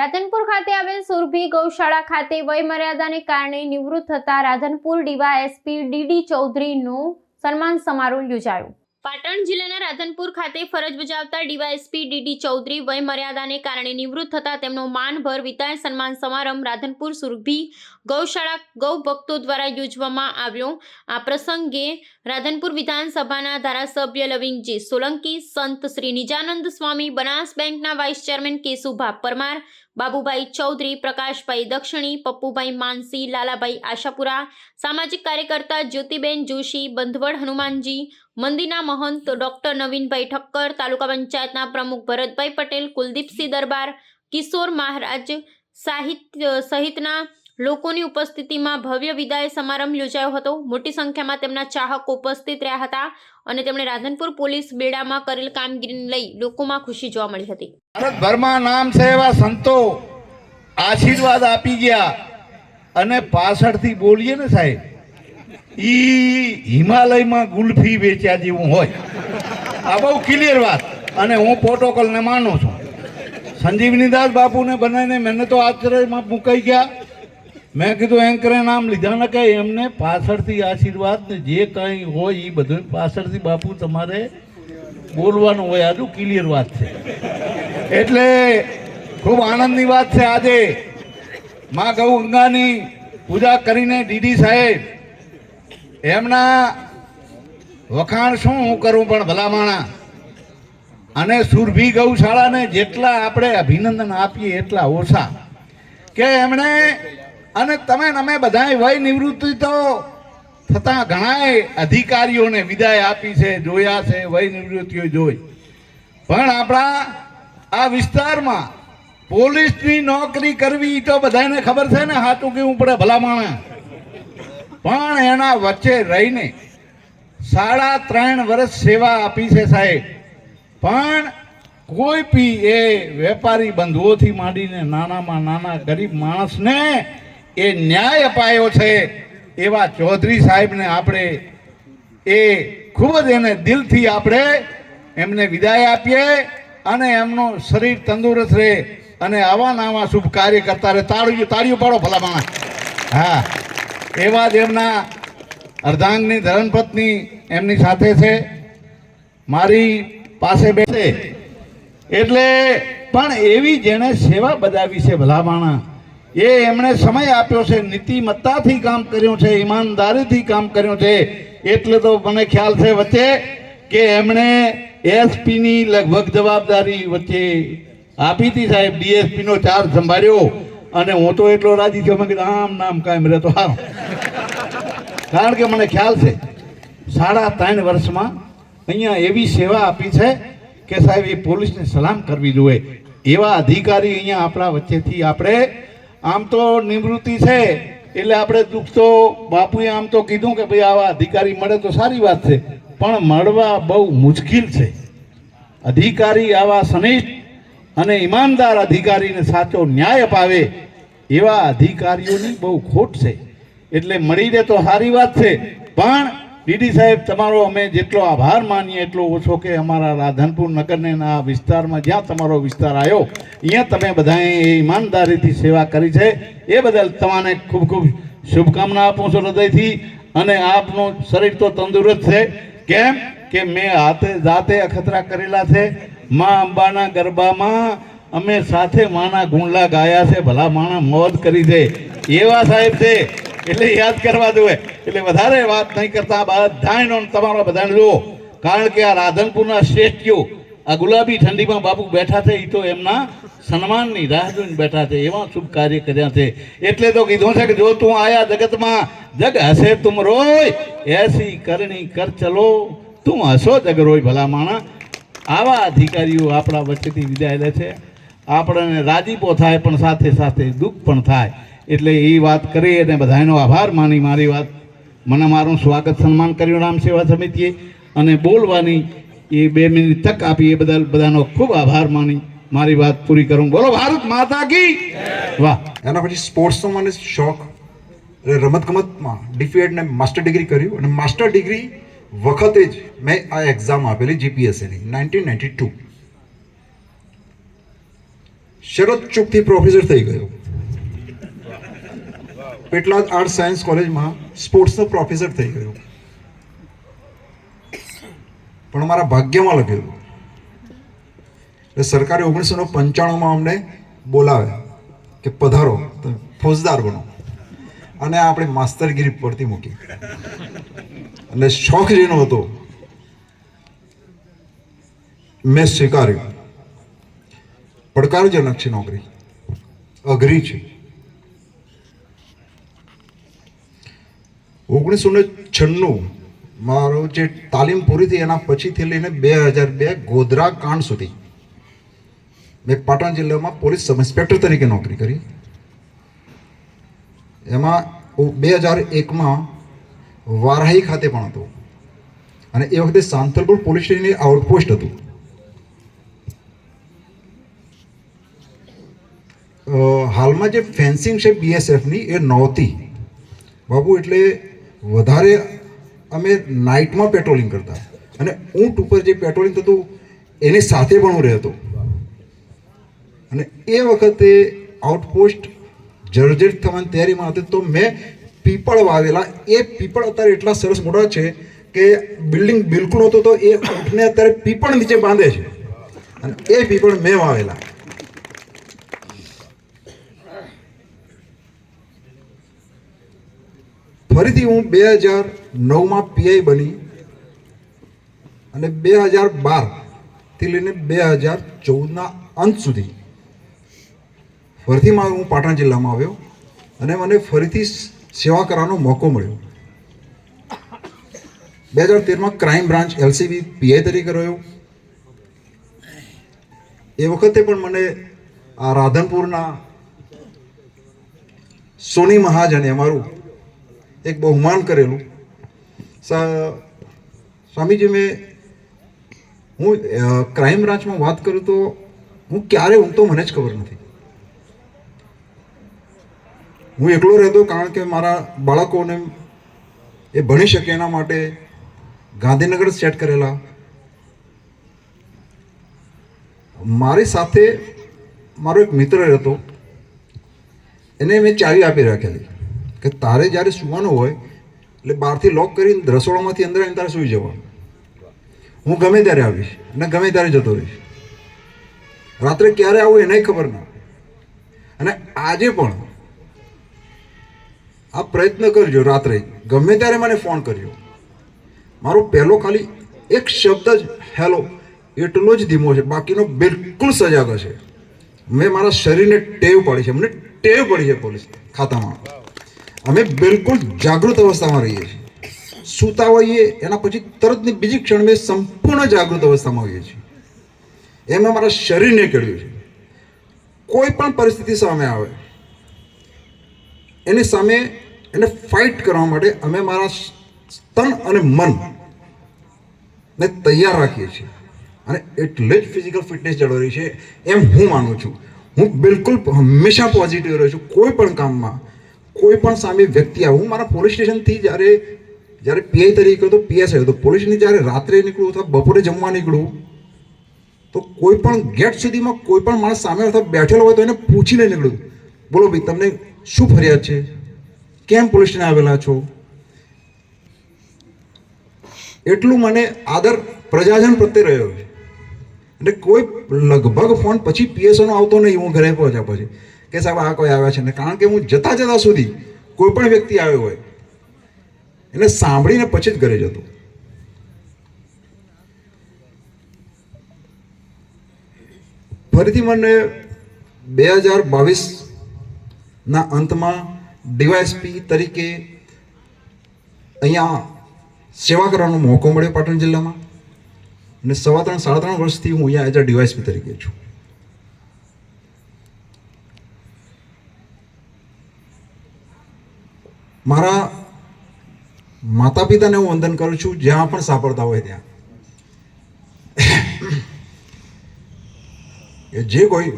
રાધનપુર ખાતે આવેલ સુરભી ગૌશાળા ખાતે વયમર્યાદાને કારણે નિવૃત્ત થતા રાધનપુર ડીવા એસપી ડીડી ચૌધરીનું સન્માન સમારોહ યોજાયો. પાટણ જિલ્લાના રાધનપુર ખાતે ફરજ બજાવતા ડીવાયએસપી ડીડી ચૌધરી વયમર્યાદાને કારણે નિવૃત્ત થતા તેમનો માનભર વિદાય સન્માન સમારંભ રાધનપુર સુરભી ગૌશાળા ગૌ ભક્તો દ્વારા યોજવામાં આવ્યો. આ પ્રસંગે રાધનપુર વિધાનસભાના ધારાસભ્ય લવિંગજી સોલંકી, સંત શ્રી નિજાનંદ સ્વામી, બનાસ બેંકના વાઇસ ચેરમેન કેશુભા પરમાર બાબુભાઈ ચૌધરી, પ્રકાશભાઈ દક્ષિણી, પપ્પુભાઈ માનસી, લાલાભાઈ આશાપુરા, સામાજિક કાર્યકર્તા જ્યોતિબેન જોશી, બંધવડ હનુમાનજી, મંદિરના મહંત ડોક્ટર નવીનભાઈ ઠક્કર, તાલુકા પંચાયતના પ્રમુખ ભરતભાઈ પટેલ, કુલદીપસિંહ દરબાર, કિશોર મહારાજ સાહિત્ય સહિતના લોકોની ઉપસ્થિતિમાં ભવ્ય વિદાય સમારંભ યોજાયો હતો. મોટી સંખ્યામાં તેમના ચાહકો ઉપસ્થિત રહ્યા હતા અને તેમણે રાધનપુર પોલીસ બેડામાં કરેલ કામગીરીને લઈ લોકોમાં ખુશી જોવા મળી હતી. ભારતભરમાં નામ છે એવા સંતો આશીર્વાદ આપી ગયા અને પાછળથી બોલીએ ને સાહેબ, ઈ હિમાલયમાં ગુલ્ફી વેચ્યા જેવું હોય. આ બહુ ક્લિયર વાત અને હું પ્રોટોકોલને માનું છું. સંજીવનીદાસ બાપુને બનાવીને મને તો આશ્ચર્યમાં મુકાઈ ગયા. મેં કીધું, એન્કરે નામ લીધા ન કે એમને પાછળથી આશીર્વાદ ને જે કંઈ હોય એ બધું પાછળથી બાપુ તમારે બોલવાનું હોય. આજુ ક્લિયર વાત છે. એટલે ખૂબ આનંદની વાત છે આજે. મા ગૌ ગંગાની પૂજા કરીને ડીડી સાહેબ, એમના વખાણ શું હું કરું પણ ભલામાણા? અને સુરભી ગૌશાળાને જેટલા આપણે અભિનંદન આપીએ એટલા ઓછા. કે એમણે અને તમે અમે બધાય વય નિવૃત્તિ તો થતા ઘણાય અધિકારીઓને વિદાય આપી છે, જોયા છે, વય નિવૃત્તિઓ જોઈ. પણ આપણા આ વિસ્તારમાં પોલીસની નોકરી કરવી તો બધાને ખબર છે ને હાથું કેવું પડે ભલામણ પણ એના વચ્ચે રહીને સાડા ત્રણ વર્ષ સેવા આપી છે સાહેબ. પણ કોઈ બી એ વેપારી બંધુઓથી માંડીને નાનામાં નાના ગરીબ માણસને એ ન્યાય અપાયો છે એવા ચૌધરી સાહેબને આપણે એ ખૂબ જ એને દિલથી આપણે એમને વિદાય આપીએ અને એમનું શરીર તંદુરસ્ત રહે અને આવા નાવા શુભ કાર્ય કરતા રહે. તાળીઓ તાળીઓ પાડો ભલા હા. એવા જ એમના અર્ધાંગની ધરણપત્ની એમની સાથે છે. મારી પાસે બેસે. એટલે પણ એવી જેણે સેવા બજાવી છે ભલામાણા. એ એમણે સમય આપ્યો છે, નીતિમત્તાથી કામ કર્યું છે, ઈમાનદારીથી કામ કર્યું છે. એટલે તો મને ખ્યાલ છે વચ્ચે કે એમણે એસપીની લગભગ જવાબદારી વચ્ચે આપી હતી સાહેબ, ડીએસપીનો ચાર્જ સંભાળ્યો. અને હું તો એટલો રાજી થયો, મેં કીધું, આમ નામ કાયમ રહેતો. હા. કારણ કે મને ખ્યાલ છે, સાડા ત્રણ વર્ષમાં અહીંયા એવી સેવા આપી છે કે સાહેબ, એ પોલીસને સલામ કરવી જોઈએ. એવા અધિકારી અહીંયા આપણા વચ્ચેથી આપણે આમ તો નિવૃત્તિ છે, એટલે આપણે દુઃખ તો બાપુએ આમ તો કીધું કે ભાઈ આવા અધિકારી મળે તો સારી વાત છે, પણ મળવા બહુ મુશ્કેલ છે. અધિકારી આવા સનિષ્ઠ અને ઈમાનદાર અધિકારીને સાચો ન્યાય અપાવે, એવા અધિકારીઓની બહુ ખોટ છે. એટલે મળી રહે તો સારી વાત છે, પણ ડીડી સાહેબ, તમારો અમે જેટલો આભાર માનીએ, એટલો ઓછો કે અમારા રાધનપુર નગરને આ વિસ્તારમાં જ્યાં તમારો વિસ્તાર આવ્યો, અહીંયા તમે બધાએ એ ઈમાનદારીથી સેવા કરી છે. એ બદલ તમારે ખૂબ ખૂબ શુભકામના આપું છું હૃદયથી અને આપનું શરીર તો તંદુરસ્ત છે. કેમ? કે મેં હાથે જાતે અખતરા કરેલા છે. મા અંબાના ગરબામાં અમે સાથે માના ગુણલા ગાયા છે. ભલા માણા મોજ કરી છે એવા સાહેબ છે. એટલે યાદ કરવા જોઈએ એટલે વધારે વાત નહીં કરતા બધાનો તમારા બધાને જુઓ. કારણ કે આ રાધનપુરના શ્રેષ્ઠીઓ, આ ગુલાબી ઠંડીમાં બાપુ બેઠા છે એ તો એમના સન્માનની રાહ જોઈને બેઠા છે, એવા શુભ કાર્ય કર્યા છે. એટલે તો કીધું છે કે જો તું આયા જગતમાં, જગ હશે તુમ રોય, એસી કરણી કર ચલો, તું હસો જગ રોય ભલા માણા આવા અધિકારીઓ આપણા વચ્ચેથી વિદાય લે છે. આપણને રાજીપો થાય પણ સાથે સાથે દુઃખ પણ થાય. એટલે એ વાત કરી અને બધાનો આભાર. માની મારી વાત. મને મારું સ્વાગત સન્માન કર્યું રામ સેવા સમિતિએ. અને બોલવાની એ બે મિનિટ તક આપી એ બદલ બધાનો ખૂબ આભાર માની મારી વાત પૂરી કરું. બોલો, ભારત માતા કી વાહ. એના પછી સ્પોર્ટ્સનો મને શોખ એટલે રમતગમતમાં ડીફીએડ ને માસ્ટર ડિગ્રી કર્યું અને માસ્ટર ડિગ્રી વખતે જ મેં આ એક્ઝામ આપેલી જીપીએસસીની નાઇન્ટીન નાઇન્ટી ટુ શરદ ચૂકથી પ્રોફેસર થઈ ગયો. પેટલાદ આર્ટ સાયન્સ કોલેજમાં સ્પોર્ટ્સનો પ્રોફેસર થઈ ગયો. પણ મારા ભાગ્યમાં લખેલું. એટલે સરકારે ઓગણીસો ને પંચાણુંમાં અમને બોલાવે કે પધારો, તમે ફોજદાર બનો. અને આપણે માસ્તરગીરી પરથી મૂકી અને શોખ જેનો હતો, મેં સ્વીકાર્યું. પડકારજનક છે નોકરી. અઘરી છે. ઓગણીસો ને છન્નું મારો જે તાલીમ પૂરી થઈ એના પછીથી લઈને બે હજાર બે ગોધરા કાંડ સુધી. મેં પાટણ જિલ્લામાં પોલીસ સબ ઇન્સ્પેક્ટર તરીકે નોકરી કરી. એમાં બે હજાર એકમાં વારાહી ખાતે પણ હતો. અને એ વખતે સાંથલપુર પોલીસ સ્ટેશનની આઉટપોસ્ટ હતું. હાલમાં જે ફેન્સિંગ છે બીએસએફની એ નહોતી. બાબુ એટલે વધારે અમે નાઇટમાં પેટ્રોલિંગ કરતા. અને ઊંટ ઉપર જે પેટ્રોલિંગ થતું, એની સાથે પણ હું રહેતો. અને એ વખતે આઉટપોસ્ટ જર્જરિત થવાની તૈયારીમાં હતી, તો મેં પીપળ વાવેલા. એ પીપળ અત્યારે એટલા સરસ મોટા છે કે બિલ્ડિંગ બિલકુલ નહોતો, તો એ ઊંટને અત્યારે પીપળ નીચે બાંધે છે. અને એ પીપળ મેં વાવેલા. ફરીથી હું બે હજાર નવમાં પીઆઈ બની અને બે હજાર બારથી લઈને બે હજાર ચૌદના અંત સુધી ફરીથી મારું હું પાટણ જિલ્લામાં આવ્યો અને મને ફરીથી સેવા કરવાનો મોકો મળ્યો. બે હજાર તેરમાં ક્રાઇમ બ્રાન્ચ એલસીબી પીઆઈ તરીકે રહ્યો. એ વખતે પણ મને આ રાધનપુરના સોની મહાજને અમારું એક બહુમાન કરેલું. સ્વામીજી, મેં હું ક્રાઇમ બ્રાન્ચમાં વાત કરું તો હું ક્યારે ઊંઘતો મને જ ખબર નથી. હું એકલો રહેતો કારણ કે મારા બાળકોને એ ભણી શકે એના માટે ગાંધીનગર સેટ કરેલા. મારી સાથે મારો એક મિત્ર રહેતો. એને મેં ચાવી આપી રાખેલી. કે તારે જ્યારે સૂવાનું હોય, એટલે બહારથી લોક કરીને રસોડામાંથી અંદર આવીને તારે સૂઈ જવાનું. હું ગમે ત્યારે આવીશ અને ગમે ત્યારે જતો રહીશ. રાત્રે ક્યારે આવું એને ખબર ના અને આજે પણ આ પ્રયત્ન કરજો રાત્રે. ગમે ત્યારે મને ફોન કરજો મારો પહેલો ખાલી એક શબ્દ જ હેલો એટલો જ ધીમો છે. બાકીનો બિલકુલ સજાગ છે મેં મારા શરીરને ટેવ પાડી છે. મને ટેવ પડી છે પોલીસ ખાતામાં. અમે બિલકુલ જાગૃત અવસ્થામાં રહીએ છીએ. સૂતા હોઈએ, એના પછી તરતની બીજી ક્ષણ મેં સંપૂર્ણ જાગૃત અવસ્થામાં હોઈએ છીએ. એમ અમારા મારા શરીરને કેળવ્યું છે કોઈ પણ પરિસ્થિતિ સામે આવે, એની સામે એને ફાઇટ કરવા માટે અમે મારા તન અને મન ને તૈયાર રાખીએ છીએ. અને એટલે જ ફિઝિકલ ફિટનેસ જળવાઈ છે, એમ હું માનું છું. હું બિલકુલ હંમેશા પોઝિટિવ રહ્યો છું, કોઈ પણ કામમાં. કોઈ પણ સામે વ્યક્તિ આવે મારા પોલીસ સ્ટેશનથી જ્યારે જ્યારે પીઆઈ તરીકે હતો, પીએસ હતો પોલીસની જ્યારે રાત્રે નીકળું અથવા બપોરે જમવા નીકળું, તો કોઈ પણ ગેટ સુધીમાં કોઈ પણ માણસ સામે અથવા બેઠેલો હોય તો એને પૂછીને નીકળું. બોલો ભાઈ, તમને શું ફરિયાદ છે? કેમ પોલીસ સ્ટેશન આવેલા છો? એટલું મને આદર પ્રજાજન પ્રત્યે રહ્યો છે. એટલે કોઈ લગભગ ફોન પછી પીએસઓનો આવતો નહીં, હું ઘરે પહોંચ્યા પછી. કે સાહેબ, આ કોઈ આવ્યા છે? ને કારણ કે હું જતા જતા સુધી કોઈ પણ વ્યક્તિ આવ્યો હોય, એને સાંભળીને પછી જ ઘરે જતો. ફરીથી મને બે હજાર બાવીસના અંતમાં ડીવાયએસપી તરીકે અહીંયા સેવા કરવાનો મોકો મળ્યો પાટણ જિલ્લામાં. અને સવા ત્રણ, સાડા ત્રણ વર્ષથી હું અહીંયા એઝ અ ડીવાયએસપી તરીકે છું. મારા માતા પિતાને હું વંદન કરું છું, જ્યાં પણ સાંભળતા હોય ત્યાં. કે જે કોઈ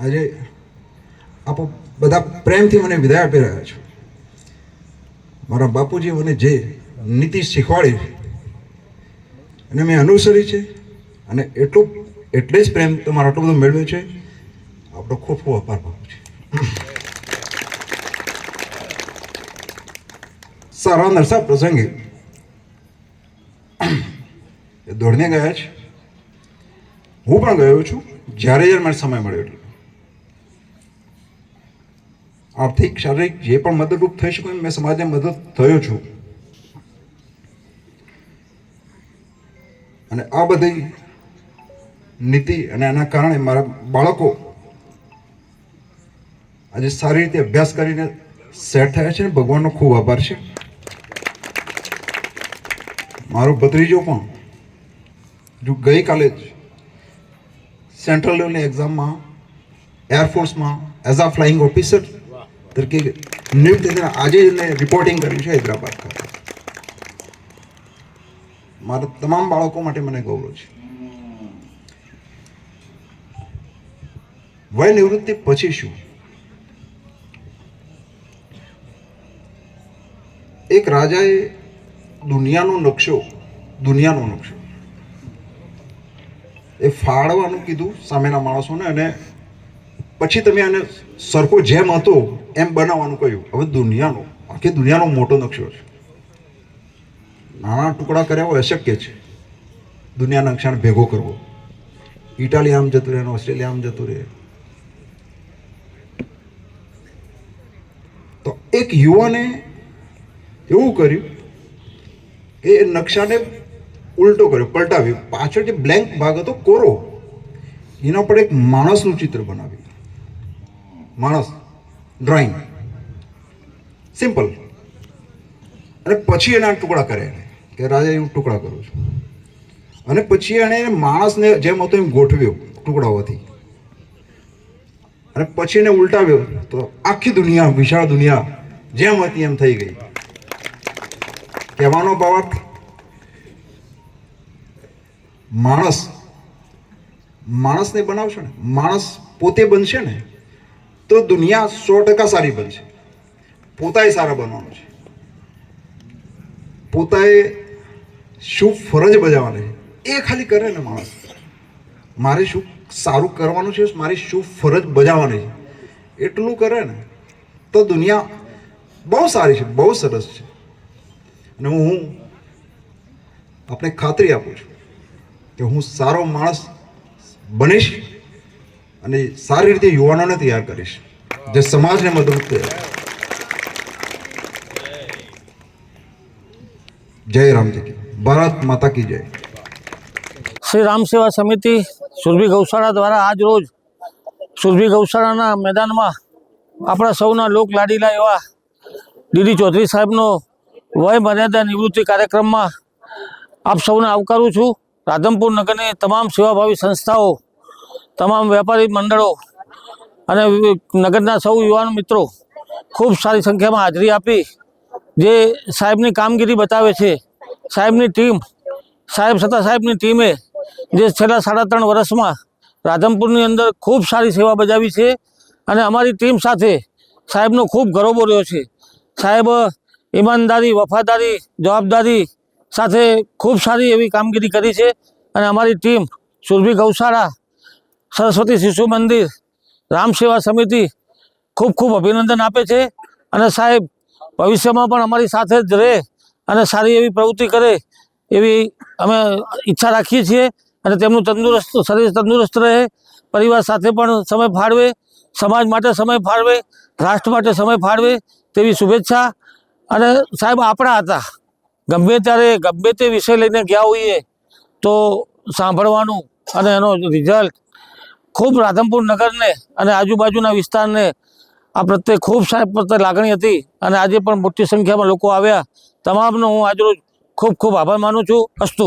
આજે આપ બધા પ્રેમથી મને વિદાય આપી રહ્યા છો. મારા બાપુજી મને જે નીતિ શીખવાડી અને મેં અનુસરી છે અને એટલો, એટલે જ પ્રેમ તમારો આટલો બધો મેળવ્યો છે. આપણો ખૂબ ખૂબ આભાર માનું છું સારા નરસા પ્રસંગે. દોડને ગયા છે. હું પણ ગયો છું, જ્યારે જ્યારે મને સમય મળ્યો એટલે આર્થિક શારીરિક જે પણ મદદરૂપ થઈ શકું મેં સમાજને મદદ થયો છું. અને આ બધી નીતિ અને એના કારણે મારા બાળકો આજે સારી રીતે અભ્યાસ કરીને સેટ થયા છે ને ભગવાનનો ખૂબ આભાર છે. મારો ભત્રીજો પણ જો ગઈકાલે જ સેન્ટ્રલ લેવલની એક્ઝામમાં એરફોર્સમાં એઝ અ ફ્લાઇંગ ઓફિસર તરીકે નિયુક્ત થઈને આજે એને રિપોર્ટિંગ કર્યું છે હૈદરાબાદ ખાતે. મારા તમામ બાળકો માટે મને ગૌરવ છે. વય નિવૃત્તિ પછી શું? એક રાજાએ દુનિયાનો નકશો દુનિયાનો નકશો. એ ફાળવાનું કીધું સામેના માણસોને અને પછી તમે આને સરખો જેમ હતો એમ બનાવવાનું કહ્યું. હવે દુનિયાનો, આખી દુનિયાનો મોટો નકશો છે. નાના ટુકડા કર્યા હોય અશક્ય છે. દુનિયાના નકશાને ભેગો કરવો. ઇટાલી આમ જતું રહે ઓસ્ટ્રેલિયા આમ જતું રહે. તો એક યુવાને એવું કર્યું એ નકશાને ઉલટો કર્યો, પલટાવ્યો. પાછળ જે બ્લેન્ક ભાગ હતો કોરો. એના પર એક માણસનું ચિત્ર બનાવ્યું. માણસ ડ્રોઈંગ સિમ્પલ અને પછી એના ટુકડા કર્યા એને, કે રાજા, હું ટુકડા કરું છું. અને પછી એણે માણસને જેમ હતો એમ ગોઠવ્યો ટુકડાઓથી. અને પછી એને ઉલટાવ્યો, તો આખી દુનિયા, વિશાળ દુનિયા જેમ હતી એમ થઈ ગઈ. કહેવાનો બાબત, માણસ, માણસને બનાવશો ને, માણસ પોતે બનશે ને, તો દુનિયા સો ટકા સારી બનશે. પોતાએ સારા બનવાનું છે. પોતાએ શું ફરજ બજાવવાની છે? એ ખાલી કરે ને માણસ. મારે શું સારું કરવાનું છે? મારી શું ફરજ બજાવવાની છે? એટલું કરે ને, તો દુનિયા બહુ સારી છે, બહુ સરસ છે. અને હું આપણે ખાતરી આપું છું કે હું સારો માણસ બનીશ અને સારી રીતે યુવાનોને તૈયાર કરીશ. જે સમાજને મદદરૂપ કરે. જય રામજી ભારત માતા કી જય. શ્રી રામ સેવા સમિતિ સુરભી ગૌશાળા દ્વારા આજ રોજ સુરભી ગૌશાળાના મેદાનમાં આપણા સૌના લોક લાડીલા એવા ડીડી ચૌધરી સાહેબનો વય મર્યાદા નિવૃત્તિ કાર્યક્રમમાં આપ સૌને આવકારું છું. રાધનપુર નગરની તમામ સેવાભાવી સંસ્થાઓ, તમામ વેપારી મંડળો અને નગરના સૌ યુવાન મિત્રો ખૂબ સારી સંખ્યામાં હાજરી આપી. જે સાહેબની કામગીરી બતાવે છે, સાહેબની ટીમ, સાહેબ છતાં સાહેબની ટીમે જે છેલ્લા સાડા ત્રણ વર્ષમાં રાધનપુરની અંદર ખૂબ સારી સેવા બજાવી છે અને અમારી ટીમ સાથે સાહેબનો ખૂબ ગરોબો રહ્યો છે. સાહેબ ઈમાનદારી, વફાદારી, જવાબદારી સાથે ખૂબ સારી એવી કામગીરી કરી છે અને અમારી ટીમ સુરભી ગૌશાળા, સરસ્વતી શિશુ મંદિર, રામ સેવા સમિતિ ખૂબ ખૂબ અભિનંદન આપે છે અને સાહેબ ભવિષ્યમાં પણ અમારી સાથે જ રહે અને સારી એવી પ્રવૃત્તિ કરે એવી અમે ઈચ્છા રાખીએ છીએ અને તેમનું તંદુરસ્ત, શરીર તંદુરસ્ત રહે, પરિવાર સાથે પણ સમય ફાળવે, સમાજ માટે સમય ફાળવે, રાષ્ટ્ર માટે સમય ફાળવે તેવી શુભેચ્છા અને સાહેબ, આપણા હતા. ગમે ત્યારે, ગમે તે વિષય લઈને ગયા હોઈએ, તો સાંભળવાનું અને એનો રિઝલ્ટ ખૂબ રાધનપુર નગરને અને આજુબાજુના વિસ્તારને આ પ્રત્યે ખૂબ સાહેબ પ્રત્યે લાગણી હતી. અને આજે પણ મોટી સંખ્યામાં લોકો આવ્યા. તમામનો હું આજરોજ ખૂબ ખૂબ આભાર માનું છું. અસ્તુ.